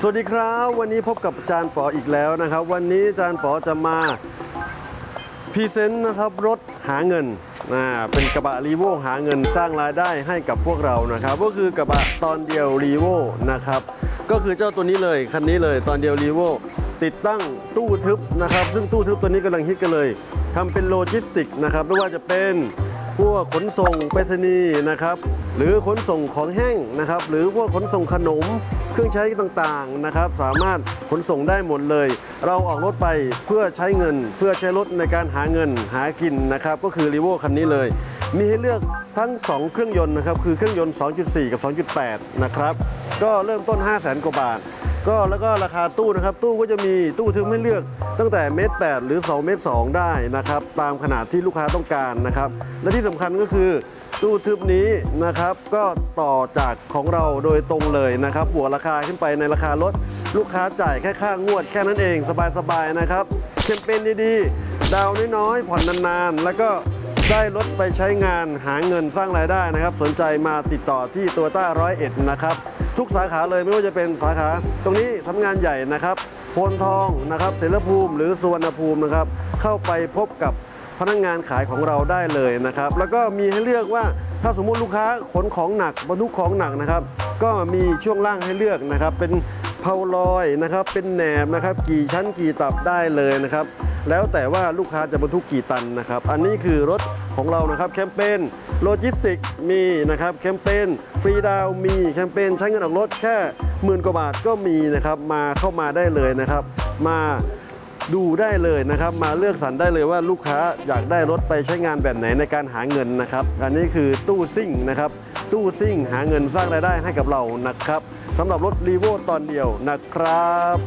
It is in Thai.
สวัสดีครับ วันนี้พบกับอาจารย์ป๋ออีกแล้วนะครับ วันนี้อาจารย์ป๋อจะมาพรีเซนต์นะครับรถหาเงินนะเป็นกระบะรีโวหาเงินสร้างรายได้ให้กับพวกเรานะครับ ก็คือกระบะตอนเดียวรีโวนะครับ ก็คือเจ้าตัวนี้เลยคันนี้เลยตอนเดียวรีโวติดตั้งตู้ทึบนะครับ ซึ่งตู้ทึบตัวนี้กำลังฮิตกันเลยทำเป็นโลจิสติกนะครับไม่ว่าจะเป็น พวกขนส่งไปรษณีย์นะครับหรือขนส่งของแห้งนะครับ หรือพวกขนส่งขนมเครื่องใช้ต่างๆนะครับ สามารถขนส่งได้หมดเลย เราออกรถไปเพื่อใช้เงิน เพื่อใช้รถในการหาเงินหากินนะครับ ก็คือรีโวคันนี้เลย มีให้เลือกทั้ง 2 เครื่องยนต์นะครับ คือเครื่องยนต์ 2.4 กับ 2.8 นะครับ ก็เริ่มต้น 5 0 0 0 0 0 กว่าบาท ก็แล้วก็ราคาตู้นะครับตู้ก็จะมีตู้ทึบให้เลือกตั้งแต่เมตร8หรือ2เมตร2ได้นะครับตามขนาดที่ลูกค้าต้องการนะครับ และที่สำคัญก็คือตู้ทึบนี้นะครับก็ต่อจากของเราโดยตรงเลยนะครับบวกราคาขึ้นไปในราคารถลูกค้าจ่ายแค่ค่างวดแค่นั้นเองสบายๆนะครับแคมเปญดีๆ ดาวน้อยๆผ่อนนานๆ แล้วก็ได้รถไปใช้งานหาเงินสร้างรายได้นะครับ สนใจมาติดต่อที่ตัวต้าร้อยเอ็ดนะครับ ทุกสาขาเลยไม่ว่าจะเป็นสาขา ตรงนี้สำนักงานใหญ่นะครับโพนทองนะครับเสรภูมิ หรือสุวรรณภูมินะครับ เข้าไปพบกับพนักงานขายของเราได้เลยนะครับ แล้วก็มีให้เลือกว่าถ้าสมมุติลูกค้าขนของหนักบรรทุกของหนักนะครับ ก็มีช่วงล่างให้เลือกนะครับ เป็น เพาลอยนะครับ เป็นแหนบนะครับ กี่ชั้นกี่ตับได้เลยนะครับ แล้วแต่ว่าลูกค้าจะบรรทุกกี่ตันนะครับ อันนี้คือรถของเรานะครับแคมเปญโลจิสติกมีนะครับแคมเปญฟรีดาวมีแคมเปญใช้เงินออกรถแค่หมื่นกว่าบาทก็มีนะครับ มาเข้ามาได้เลยนะครับ มา ดูได้เลยนะครับ มาเลือกสรรได้เลยว่าลูกค้าอยากได้รถไปใช้งานแบบไหนในการหาเงินนะครับอันนี้คือตู้ซิ่งนะครับ ตู้ซิ่งหาเงินสร้างรายได้ให้กับเรานะครับสำหรับรถรีโวตอนเดียวนะครับ